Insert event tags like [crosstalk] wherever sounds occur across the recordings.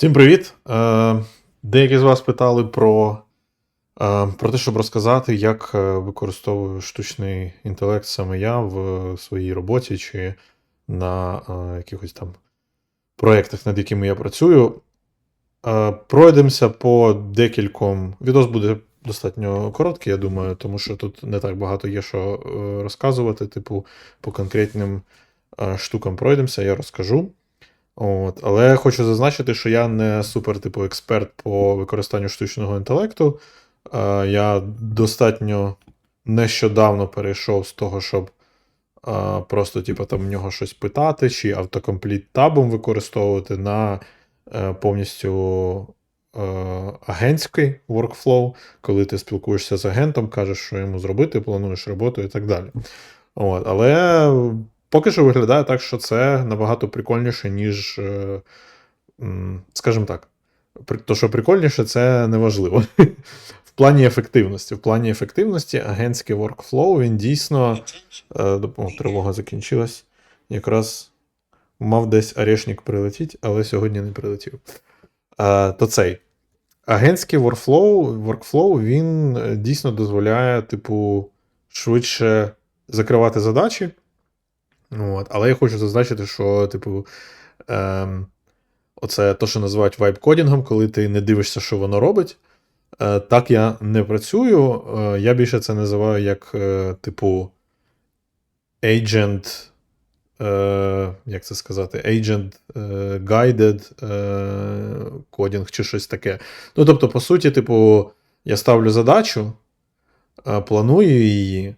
Всім привіт! Е, Деякі з вас питали про, е, про те, щоб розказати, як е, використовую штучний інтелект саме я в своїй роботі чи на якихось там проєктах, над якими я працюю. Пройдемося по декільком. Відос буде достатньо короткий, я думаю, тому що тут не так багато є що розказувати. Типу, по конкретним штукам пройдемося, я розкажу. От. Але хочу зазначити, що я не супер, типу, експерт по використанню штучного інтелекту. Е, Я достатньо нещодавно перейшов з того, щоб е, просто, типу, там в нього щось питати, чи автокомпліт табом використовувати на е, повністю е, агентський workflow, коли ти спілкуєшся з агентом, кажеш, що йому зробити, плануєш роботу і так далі. От. Але поки що виглядає так, що це набагато прикольніше, ніж, е, скажімо так, то, що прикольніше, це неважливо. [laughs] В плані ефективності. В плані ефективності агентський workflow, він дійсно. Е, тривога закінчилась. Якраз мав десь орешник прилетіти, але сьогодні не прилетів. Е, то цей. Агентський workflow, workflow він дійсно дозволяє, типу, швидше закривати задачі. От. Але я хочу зазначити, що, типу, ем, оце те, що називають вайб-кодінгом, коли ти не дивишся, що воно робить. Е, так я не працюю. Е, я більше це називаю як, е, типу, agent, е, як це сказати, agent е, guided е, кодінг чи щось таке. Ну, тобто, по суті, типу, я ставлю задачу, е, планую її.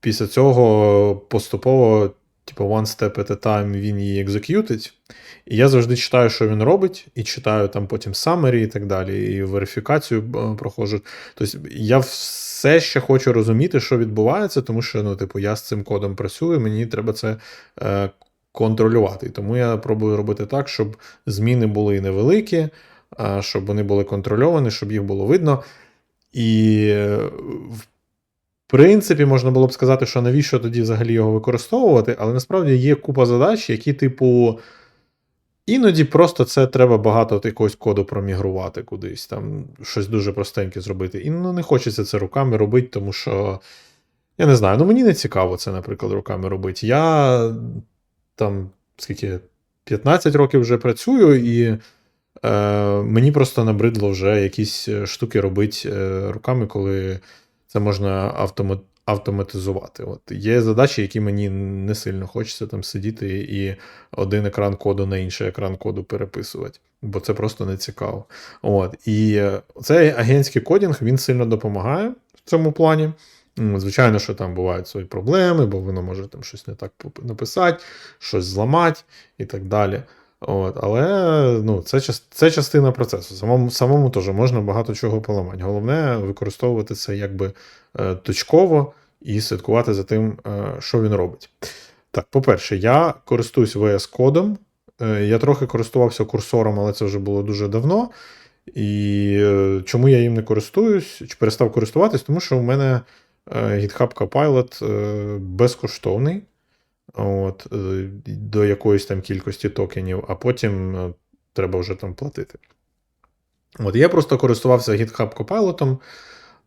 Після цього поступово, типу, one step at a time він її екзекютить. І я завжди читаю, що він робить, і читаю там потім summary і так далі, і верифікацію е, проходжу. Тобто я все ще хочу розуміти, що відбувається, тому що, ну, типу, я з цим кодом працюю, мені треба це е, контролювати. Тому я пробую робити так, щоб зміни були невеликі, е, щоб вони були контрольовані, щоб їх було видно. І е, в принципі, можна було б сказати, що навіщо тоді взагалі його використовувати, але насправді є купа задач, які, типу, іноді просто це треба багато от якогось коду промігрувати кудись, там щось дуже простеньке зробити. І ну, не хочеться це руками робити, тому що. Я не знаю, ну мені не цікаво це, наприклад, руками робити. Я там скільки 15 років вже працюю, і е, мені просто набридло вже якісь е, штуки робити е, руками, коли це можна автомат, автоматизувати. От Є задачі, які мені не сильно хочеться там сидіти і один екран коду на інший екран коду переписувати, бо це просто не цікаво. От. І цей агентський кодінг він сильно допомагає в цьому плані. Звичайно, що там бувають свої проблеми, бо воно може там щось не так написати, щось зламати і так далі. От, але ну, це, це частина процесу. Самому, самому теж можна багато чого поламати. Головне використовувати це якби е, точково і слідкувати за тим, е, що він робить. Так, по-перше, я користуюсь VS кодом. Е, Я трохи користувався курсором, але це вже було дуже давно. І чому я їм не користуюсь, чи перестав користуватись, тому що у мене GitHub Copilot безкоштовний. От, е, до якоїсь там кількості токенів, а потім е, треба вже там платити. От, я просто користувався GitHub Copilot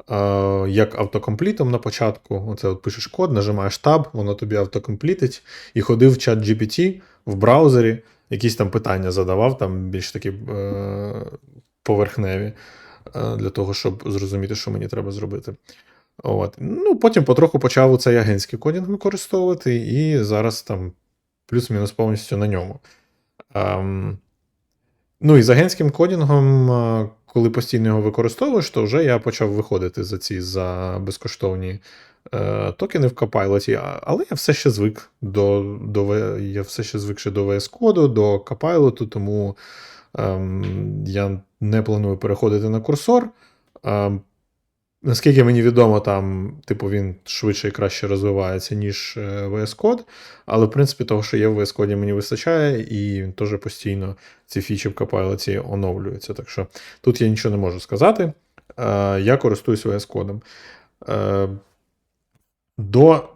е, як автокомплітом на початку. Оце от пишеш код, нажимаєш Tab, воно тобі автокомплітить, і ходив в чат GPT в браузері, якісь там питання задавав, там більш такі е, поверхневі, е, для того, щоб зрозуміти, що мені треба зробити. От. Ну, потім потроху почав цей агентський кодінг використовувати, і зараз там плюс-мінус повністю на ньому. Ем, ну і з агентським кодінгом, е, коли постійно його використовуєш, то вже я почав виходити за ці за безкоштовні е, токени в Copilot, але я все ще звик до, до я все ще звик ще до VS коду, до Copilot, тому ем, я не планую переходити на курсор. Ем, Наскільки мені відомо, там, типу, він швидше і краще розвивається, ніж е, VS Code, але в принципі того, що є в VS Code, мені вистачає, і він теж постійно ці фічі в Copilot оновлюються. Так що тут я нічого не можу сказати. Е, Я користуюсь VS Code. Е, До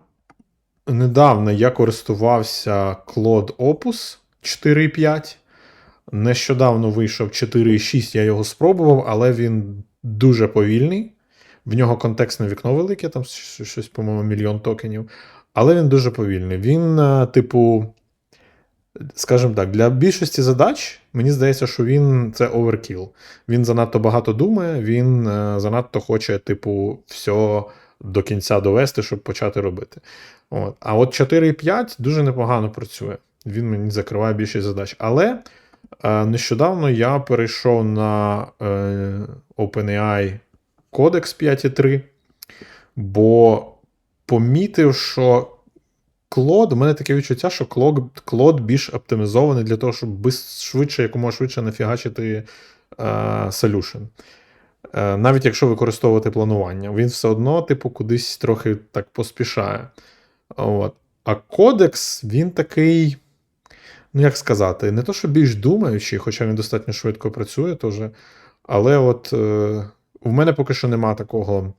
недавно я користувався Claude Opus 4.5. Нещодавно вийшов 4.6, я його спробував, але він дуже повільний. В нього контекстне вікно велике, там щось, по-моєму, мільйон токенів. Але він дуже повільний. Він, е, типу, скажімо так, для більшості задач, мені здається, що він це оверкіл. Він занадто багато думає, він е, занадто хоче, типу, все до кінця довести, щоб почати робити. От. А от 4.5 дуже непогано працює. Він мені закриває більшість задач. Але е, нещодавно я перейшов на е, OpenAI Codex 5.3, бо помітив, що Клод, у мене таке відчуття, що Клод, більш оптимізований для того, щоб швидше, якомога швидше нафігачити е, solution. Е, навіть якщо використовувати планування, він все одно, типу, кудись трохи так поспішає. От. А кодекс, він такий, ну як сказати, не то, що більш думаючий, хоча він достатньо швидко працює теж. Але от е, в мене поки що нема такого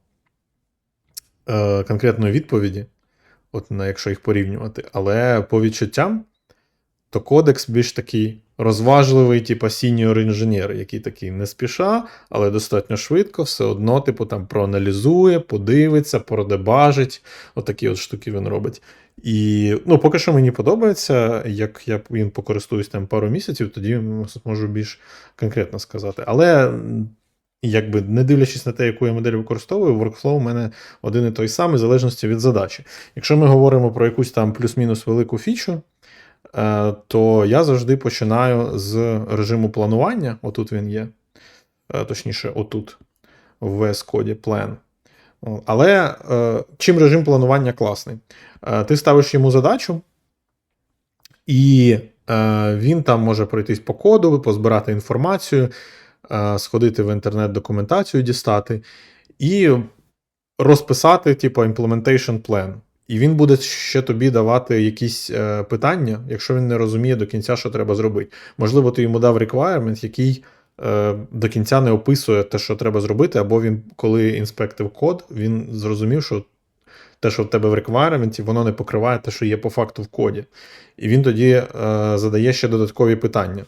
е, конкретної відповіді, от на якщо їх порівнювати. Але по відчуттям, то кодекс більш такий розважливий, типу сіньор інженер, який такий не спіша, але достатньо швидко, все одно, типу, там проаналізує, подивиться, продебажить. Отакі от штуки він робить. І ну, поки що мені подобається, як я їм покористуюсь там пару місяців, тоді можу більш конкретно сказати. Але якби не дивлячись на те, яку я модель використовую, workflow у мене один і той самий, в залежності від задачі. Якщо ми говоримо про якусь там плюс-мінус велику фічу, е, то я завжди починаю з режиму планування. Отут він є. Е, Точніше, отут, в VS коді Plan. Але е, чим режим планування класний? Ти ставиш йому задачу, і він там може пройтись по коду, позбирати інформацію, сходити в інтернет документацію, дістати, і розписати, типу, implementation plan. І він буде ще тобі давати якісь е, питання, якщо він не розуміє до кінця, що треба зробити. Можливо, ти йому дав requirement, який е, до кінця не описує те, що треба зробити, або він, коли інспектив код, він зрозумів, що те, що в тебе в requirement, воно не покриває те, що є по факту в коді. І він тоді е, задає ще додаткові питання.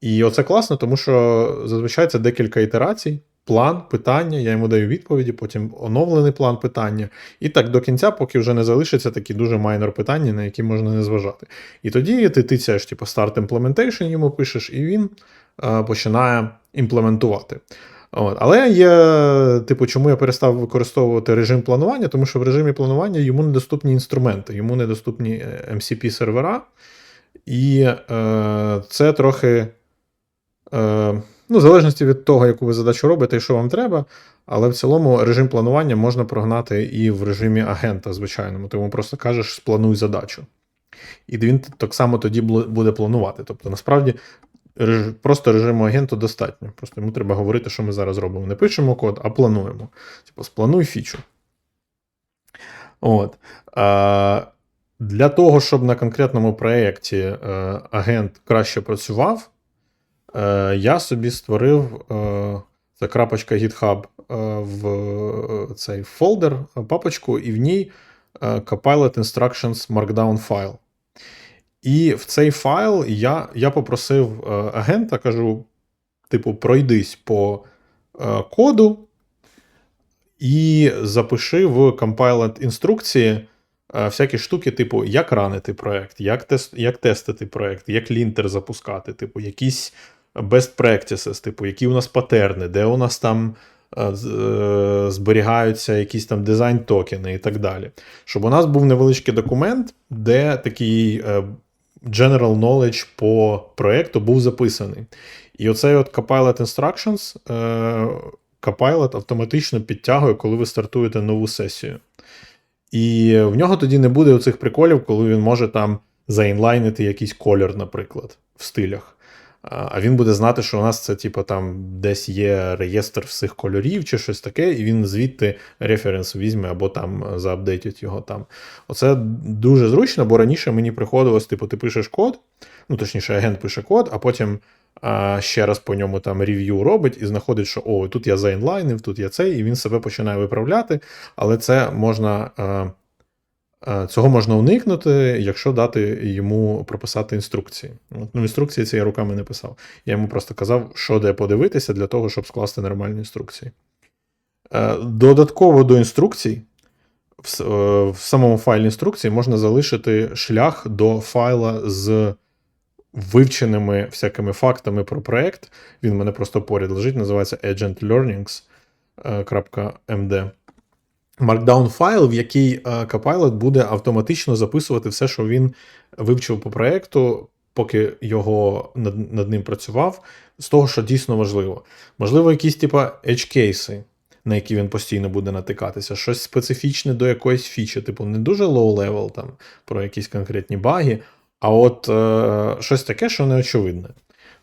І оце класно, тому що зазвичай це декілька ітерацій, план, питання, я йому даю відповіді, потім оновлений план питання. І так до кінця, поки вже не залишиться такі дуже майнор питання, на які можна не зважати. І тоді ти тицяєш, типу, Start Implementation йому пишеш, і він е, починає імплементувати. От. Але є, типу, чому я перестав використовувати режим планування? Тому що в режимі планування йому недоступні інструменти, йому недоступні е, MCP сервера. І е, це трохи. Е, ну, в залежності від того, яку ви задачу робите і що вам треба, але в цілому режим планування можна прогнати і в режимі агента звичайному. Тому просто кажеш, сплануй задачу. І він так само тоді буде планувати. Тобто, насправді, просто режиму агенту достатньо. Просто йому треба говорити, що ми зараз робимо. Не пишемо код, а плануємо. Типу, сплануй фічу. От. А, для того, щоб на конкретному проєкті е, агент краще працював, е, я собі створив е, це крапочка GitHub е, в е, цей фолдер, папочку, і в ній Copilot Instructions Markdown файл. І в цей файл я, я попросив агента, кажу: типу, пройдись по коду і запиши в Compilot інструкції всякі штуки, типу, як ранити проект, як, тест, як тестити проект, як лінтер запускати, типу, якісь best practices, типу, які у нас патерни, де у нас там е, е, зберігаються якісь там дизайн токени і так далі. Щоб у нас був невеличкий документ, де такий е, general knowledge по проекту був записаний. І оцей от Copilot Instructions, Copilot автоматично підтягує, коли ви стартуєте нову сесію. І в нього тоді не буде оцих приколів, коли він може там заінлайнити якийсь колір, наприклад, в стилях. А він буде знати, що у нас це, типу, там десь є реєстр всіх кольорів чи щось таке, і він звідти референс візьме або там заапдейтить його там. Оце дуже зручно, бо раніше мені приходилось, типу, ти пишеш код, ну точніше, агент пише код, а потім а, ще раз по ньому там рев'ю робить і знаходить, що о, тут я заінлайнив, тут я цей, і він себе починає виправляти, але це можна. А, Е, Цього можна уникнути, якщо дати йому прописати інструкції. Ну, інструкції ці я руками не писав. Я йому просто казав, що де подивитися для того, щоб скласти нормальні інструкції. Е, Додатково до інструкцій, в, е, в самому файлі інструкції можна залишити шлях до файла з вивченими всякими фактами про проект. Він в мене просто поряд лежить, називається agentlearnings.md. Markdown файл, в який е, Copilot буде автоматично записувати все, що він вивчив по проекту, поки його над, над ним працював, з того, що дійсно важливо. Можливо, якісь типа edge кейси, на які він постійно буде натикатися, щось специфічне до якоїсь фічі, типу не дуже low level там про якісь конкретні баги, а от е, щось таке, що не очевидне.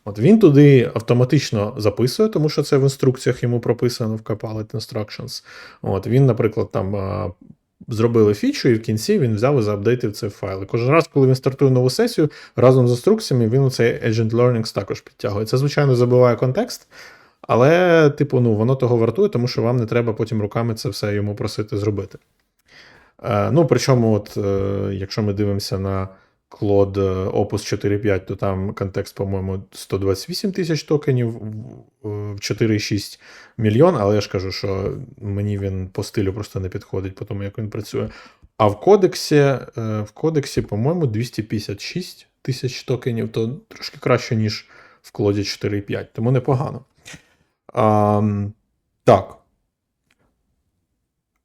От він туди автоматично записує, тому що це в інструкціях йому прописано в Copilot Instructions. От він, наприклад, там зробили фічу, і в кінці він взяв і заапдейтив цей файл. І кожен раз, коли він стартує нову сесію, разом з інструкціями він у цей Agent Learnings також підтягує. Це, звичайно, забиває контекст, але, типу, ну, воно того вартує, тому що вам не треба потім руками це все йому просити зробити. Е, ну, причому, от, е, якщо ми дивимося на Е, Opus 4.5, то там контекст, по-моєму, 128 тисяч токенів, в- в 4,6 мільйон, але я ж кажу, що мені він по стилю просто не підходить, по тому, як він працює. А в кодексі, е, в кодексі, по-моєму, 256 тисяч токенів, то трошки краще, ніж в Claude 4.5, тому непогано. А, так.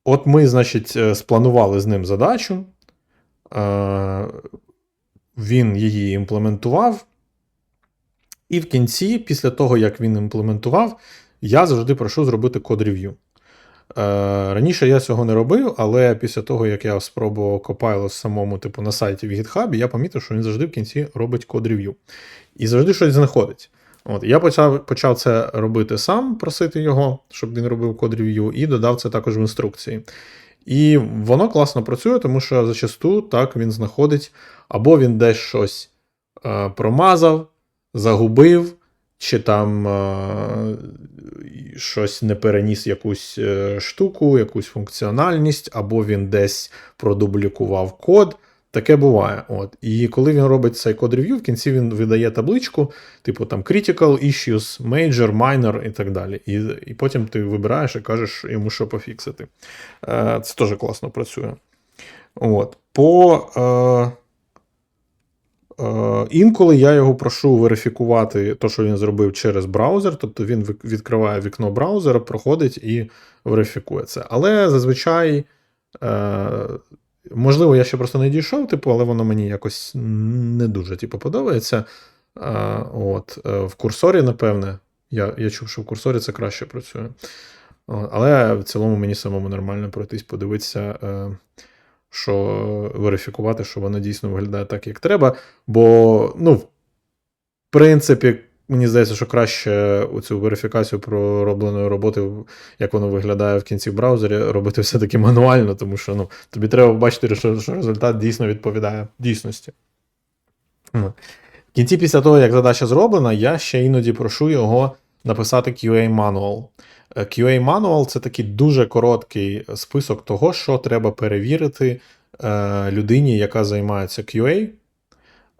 От ми, значить, е, спланували з ним задачу. Він її імплементував. І в кінці, після того, як він імплементував, я завжди прошу зробити код-рев'ю. Е, Раніше я цього не робив, але після того, як я спробував Copilot самому, типу, на сайті в GitHub, я помітив, що він завжди в кінці робить код-рев'ю. І завжди щось знаходить. От, я почав, почав це робити сам, просити його, щоб він робив код-рев'ю, і додав це також в інструкції. І воно класно працює, тому що зачасту так він знаходить, або він десь щось е, промазав, загубив, чи там е, щось не переніс якусь е, штуку, якусь функціональність, або він десь продублікував код. Таке буває. От. І коли він робить цей код рев'ю, в кінці він видає табличку, типу там critical issues, major, minor і так далі. І, і потім ти вибираєш і кажеш йому, що пофіксити. Е, Це теж класно працює. От. По, е, е, інколи я його прошу верифікувати те, що він зробив через браузер, тобто він відкриває вікно браузера, проходить і верифікує це. Але зазвичай. Можливо, я ще просто не дійшов, типу, але воно мені якось не дуже типу, подобається. А, от, е, В курсорі, напевне, я я чув, що в курсорі це краще працює. Але в цілому мені самому нормально пройтись, подивитися, е, що верифікувати, що воно дійсно виглядає так, як треба. Бо, ну, в принципі, мені здається, що краще цю верифікацію проробленої роботи, як воно виглядає в кінці браузері, робити все-таки мануально, тому що ну, тобі треба бачити, що, результат дійсно відповідає дійсності. В кінці, після того, як задача зроблена, я ще іноді прошу його написати QA manual. Е, QA manual це такий дуже короткий список того, що треба перевірити е, людині, яка займається QA.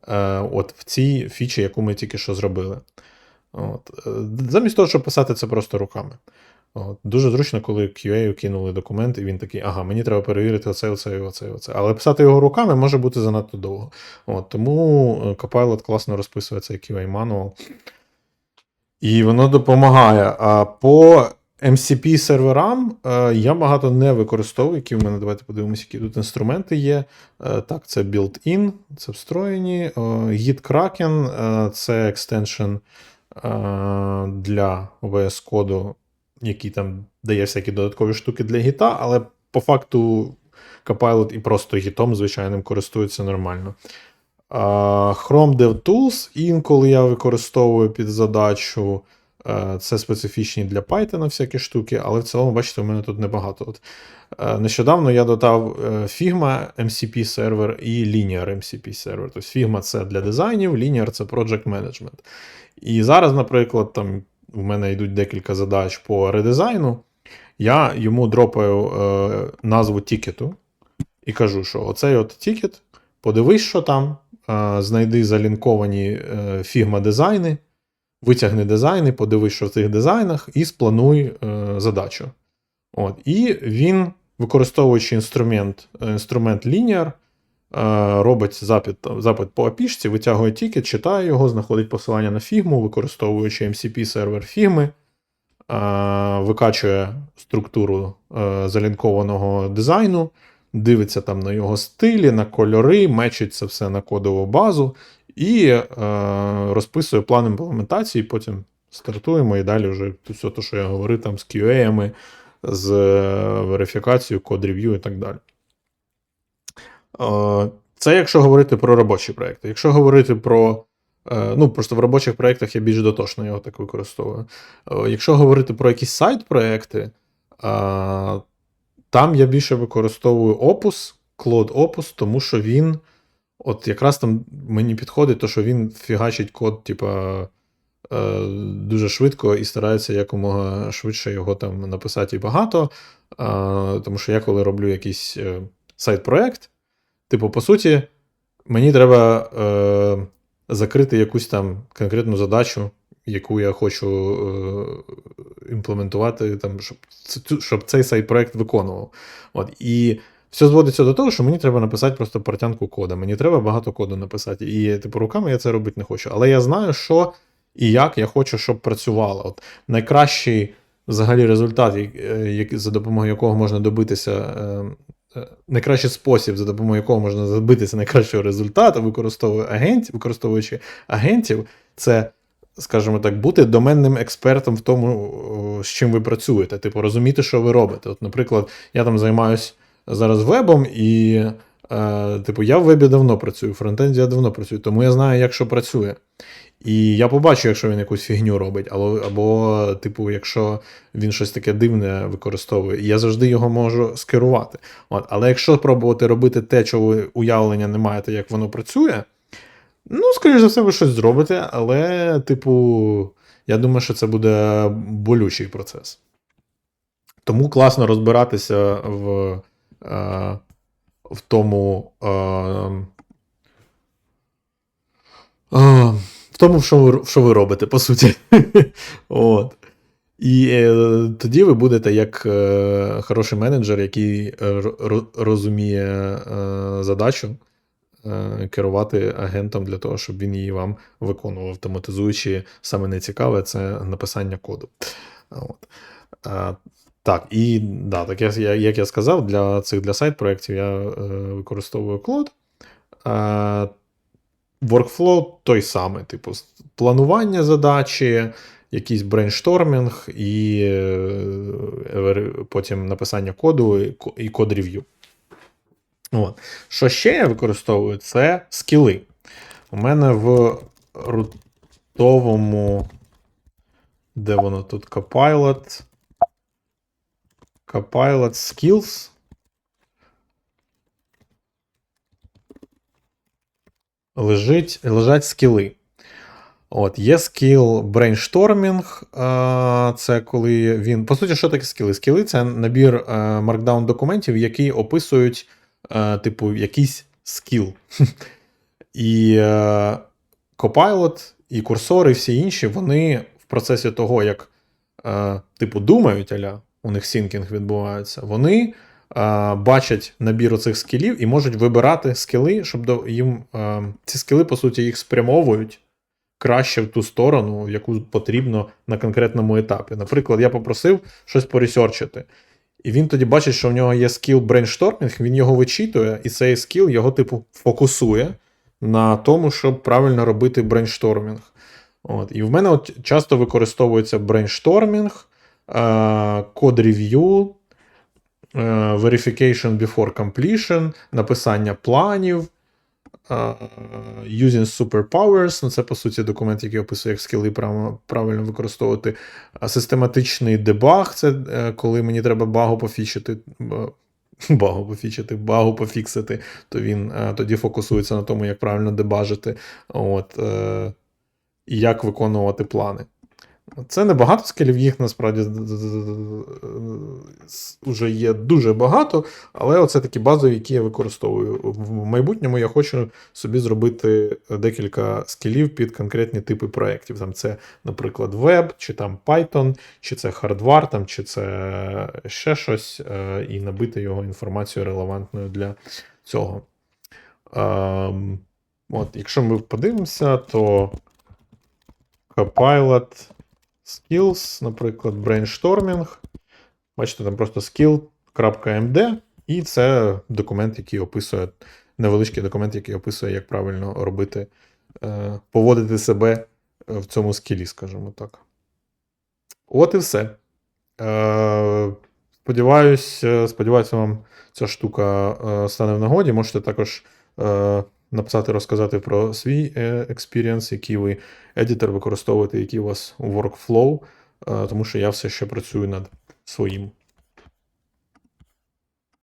Е, от в цій фічі, яку ми тільки що зробили. От. е, Замість того, щоб писати це просто руками. От. Дуже зручно, коли QA кинули документ, і він такий, ага, мені треба перевірити оце, оце, оце, оце. Але писати його руками може бути занадто довго. От. Тому е, Copilot класно розписує цей QA мануал. І воно допомагає. А по MCP серверам е, я багато не використовую, які в мене. Давайте подивимося, які тут інструменти є. Е, так, це built-in, це встроєні. Е, Git Kraken це екстеншн для OBS коду, який там дає всякі додаткові штуки для гіта, але по факту Copilot і просто гітом звичайним користується нормально. Chrome DevTools інколи я використовую під задачу. Е, Це специфічні для Python всякі штуки, але в цілому, бачите, у мене тут небагато. От, е, Нещодавно я додав е, Figma MCP сервер і Linear MCP сервер. Тобто Figma це для дизайнів, Linear це Project Management. І зараз, наприклад, там у мене йдуть декілька задач по редизайну. Я йому дропаю е, назву тікету. і кажу, що оцей от тікет, подивись, що там, е, знайди залінковані Figma дизайни, витягни дизайни, подивись, що в цих дизайнах, і сплануй е, задачу. От. І він, використовуючи інструмент, е, інструмент Linear, е, робить запит, запит по API, витягує тікет, читає його, знаходить посилання на фігму, використовуючи MCP сервер фігми, е, викачує структуру е, залінкованого дизайну, дивиться там на його стилі, на кольори, мечить це все на кодову базу і е, розписує план імплементації, потім стартуємо і далі вже все те, що я говорив, там з QA, з е, верифікацією, код-рев'ю і так далі. Е, Це якщо говорити про робочі проекти. Якщо говорити про. е, Ну, просто в робочих проєктах я більш дотошно його так використовую. Е, Якщо говорити про якісь сайт-проекти, там я більше використовую Opus, Claude Opus, тому що він, от якраз там мені підходить, то що він фігачить код, типа, е, дуже швидко і старається якомога швидше його там написати і багато. Е, тому що я коли роблю якийсь е, сайт-проект, типу, по суті, мені треба е, закрити якусь там конкретну задачу, яку я хочу е, імплементувати, там, щоб, щоб цей сайт-проект виконував. От, і все зводиться до того, що мені треба написати просто портянку кода. Мені треба багато коду написати. І, типу, руками я це робити не хочу. Але я знаю, що і як я хочу, щоб працювало. От найкращий взагалі результат, е, за допомогою якого можна добитися. е, е, Найкращий спосіб, за допомогою якого можна добитися найкращого результату, використовуючи агентів, використовуючи агентів, це, скажімо так, бути доменним експертом в тому, з чим ви працюєте. Типу, розуміти, що ви робите. От, наприклад, я там займаюсь зараз вебом, і, е, типу, я в вебі давно працюю, в фронтенді я давно працюю, тому я знаю, як що працює. І я побачу, якщо він якусь фігню робить, або, або, типу, якщо він щось таке дивне використовує, і я завжди його можу скерувати. От. Але якщо пробувати робити те, чого ви уявлення не маєте, як воно працює, ну, скоріш за все, ви щось зробите, але, типу, я думаю, що це буде болючий процес. Тому класно розбиратися в, в тому. Е, е, в тому, що ви, що ви робите, по суті. [laughs] От. І е, тоді ви будете як е, хороший менеджер, який е, ро- розуміє е, задачу е, керувати агентом для того, щоб він її вам виконував, автоматизуючи саме найцікаве це написання коду. От. Так, і да, так я, як я сказав, для цих для сайт-проєктів я е, використовую Claude. Е, Workflow той самий, типу, планування задачі, якийсь брейнштормінг і е, потім написання коду і код рев'ю. От. Що ще я використовую, це скіли. У мене в рутовому. Де воно тут? Copilot. Copilot Skills. Лежить, лежать скіли. От, є скіл брейнштормінг, е, це коли він. По суті, що таке скіли? Скіли це набір е, markdown документів, які описують, е, типу, якийсь скіл. [laughs] І е, Copilot, і курсори, і всі інші, вони в процесі того, як е, типу, думають, аля, у них сінкінг відбувається, вони е, бачать набір оцих скілів і можуть вибирати скіли, щоб до, їм е, ці скіли, по суті, їх спрямовують краще в ту сторону, яку потрібно на конкретному етапі. Наприклад, я попросив щось поресерчити. І він тоді бачить, що в нього є скіл брейнштормінг, він його вичитує, і цей скіл його, типу, фокусує на тому, щоб правильно робити брейнштормінг. От. І в мене от часто використовується брейнштормінг, код рев'ю, е, verification before completion, написання планів, е, using superpowers, ну це по суті документ, який описує, як скіли прав- правильно використовувати. Систематичний дебаг це е, коли мені треба багу пофічити. Багу пофічити, багу пофіксити, то він е, тоді фокусується на тому, як правильно дебажити, от, е, і як виконувати плани. Це не багато скілів, їх насправді вже є дуже багато, але оце такі базові, які я використовую. В майбутньому я хочу собі зробити декілька скілів під конкретні типи проєктів. Там це, наприклад, веб, чи там Python, чи це хардвар, там, чи це ще щось, е, і набити його інформацією релевантною для цього. Ем, От, якщо ми подивимося, то Copilot Skills, наприклад, brainstorming. Бачите, там просто skill.md, і це документ, який описує, невеличкий документ, який описує, як правильно робити, е, поводити себе в цьому скілі, скажімо так. От і все. Е, Сподіваюсь, е, сподіваюся, вам ця штука е, стане в нагоді. Можете також е, написати, розказати про свій експірієнс, який ви едітор використовуєте, який у вас workflow, е, тому що я все ще працюю над своїм.